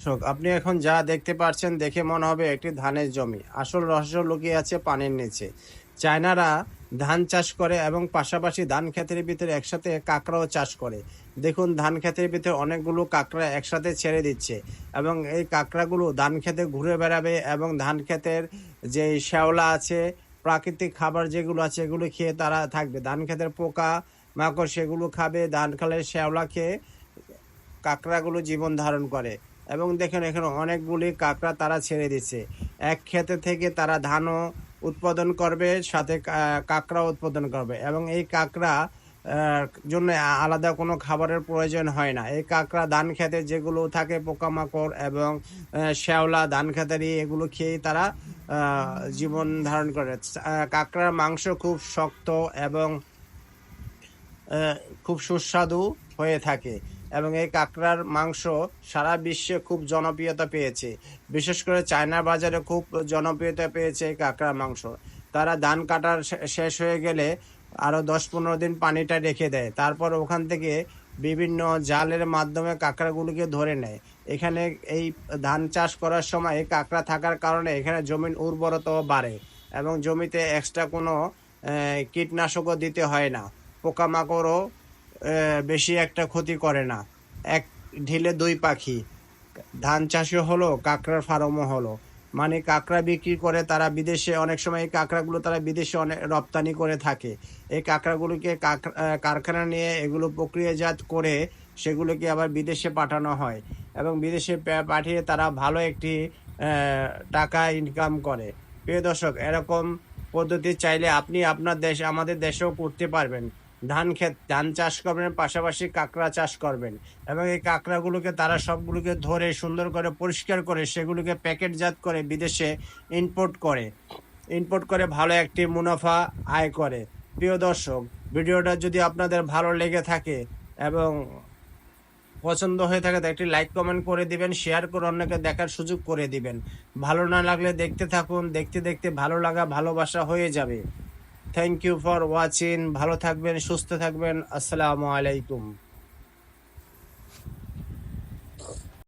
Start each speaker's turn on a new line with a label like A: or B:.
A: দর্শক, আপনি এখন যা দেখতে পাচ্ছেন দেখে মনে হবে একটি ধানের জমি। আসল রহস্য লুকিয়ে আছে পানির নিচে। চায়নারা ধান চাষ করে এবং পাশাপাশি ধান ক্ষেতের ভিতরে একসাথে কাঁকড়াও চাষ করে। দেখুন, ধান ক্ষেতের ভিতরে অনেকগুলো কাঁকড়া একসাথে ছেড়ে দিচ্ছে এবং এই কাঁকড়াগুলো ধান খেতে ঘুরে বেড়াবে এবং ধান ক্ষেতের যে শ্যাওলা আছে, প্রাকৃতিক খাবার যেগুলো আছে, এগুলো খেয়ে তারা থাকবে। ধান ক্ষেতের পোকা, মাকড় সেগুলো খাবে, ধান খালের শ্যাওলা খেয়ে কাঁকড়াগুলো জীবন ধারণ করে। এবং দেখেন এখানে অনেকগুলি কাঁকড়া তারা ছেড়ে দিচ্ছে। এক ক্ষেতে থেকে তারা ধানও উৎপাদন করবে, সাথে কাঁকড়া উৎপাদন করবে এবং এই কাঁকড়া জন্য আলাদা কোনো খাবারের প্রয়োজন হয় না। এই কাঁকড়া ধান খেতে যেগুলো থাকে পোকামাকড় এবং শ্যাওলা, ধান খেতারি এগুলো খেয়েই তারা জীবন ধারণ করে। কাঁকড়ার মাংস খুব শক্ত এবং খুব সুস্বাদু হয়ে থাকে। এবং এই কাঁকড়ার মাংস সারা বিশ্বে খুব জনপ্রিয়তা পেয়েছে। বিশেষ করে চায়না বাজারে খুব জনপ্রিয়তা পেয়েছে এই কাঁকড়ার মাংস। তারা ধান কাটার শেষ হয়ে গেলে আরও দশ পনেরো দিন পানিটা রেখে দেয়। তারপর ওখান থেকে বিভিন্ন জালের মাধ্যমে কাঁকড়াগুলিকে ধরে নেয়। এখানে এই ধান চাষ করার সময় এই কাঁকড়া থাকার কারণে এখানে জমির উর্বরতাও বাড়ে এবং জমিতে এক্সট্রা কোনো কীটনাশকও দিতে হয় না। পোকামাকড়ও বেশি একটা ক্ষতি করে না। এক ঢিলে দুই পাখি। ধান চাষও হলো, কাঁকড়ার ফার্মও হলো। মানে কাঁকড়া বিক্রি করে তারা বিদেশে, অনেক সময় এই কাঁকড়াগুলো তারা বিদেশে অনেক রপ্তানি করে থাকে। এই কাঁকড়াগুলোকে কাঁকড়া- কারখানা নিয়ে এগুলো প্রক্রিয়াজাত করে সেগুলোকে আবার বিদেশে পাঠানো হয় এবং বিদেশে পাঠিয়ে তারা ভালো একটি টাকা ইনকাম করে। প্রিয় দর্শক, এরকম পদ্ধতি চাইলে আপনি আপনার দেশ, আমাদের দেশেও করতে পারবেন। ধান ক্ষেত, ধান চাষ করবেন, পাশাপাশি কাঁকড়া চাষ করবেন। এবং এই কাঁকড়াগুলোকে তারা সবগুলোকে ধরে সুন্দর করে পরিষ্কার করে সেগুলোকে প্যাকেটজাত করে বিদেশে ইম্পোর্ট করে। ইম্পোর্ট করে ভালো একটি মুনাফা আয় করে। প্রিয় দর্শক, ভিডিওটা যদি আপনাদের ভালো লেগে থাকে এবং পছন্দ হয়ে থাকে একটি লাইক, কমেন্ট করে দিবেন, শেয়ার করে অন্যকে দেখার সুযোগ করে দিবেন। ভালো না লাগলে দেখতে থাকুন, দেখতে দেখতে ভালো লাগা, ভালোবাসা হয়ে যাবে। থ্যাংক ইউ ফর ওয়াচিং ভালো থাকবেন সুস্থ থাকবেন. আসসালামু আলাইকুম।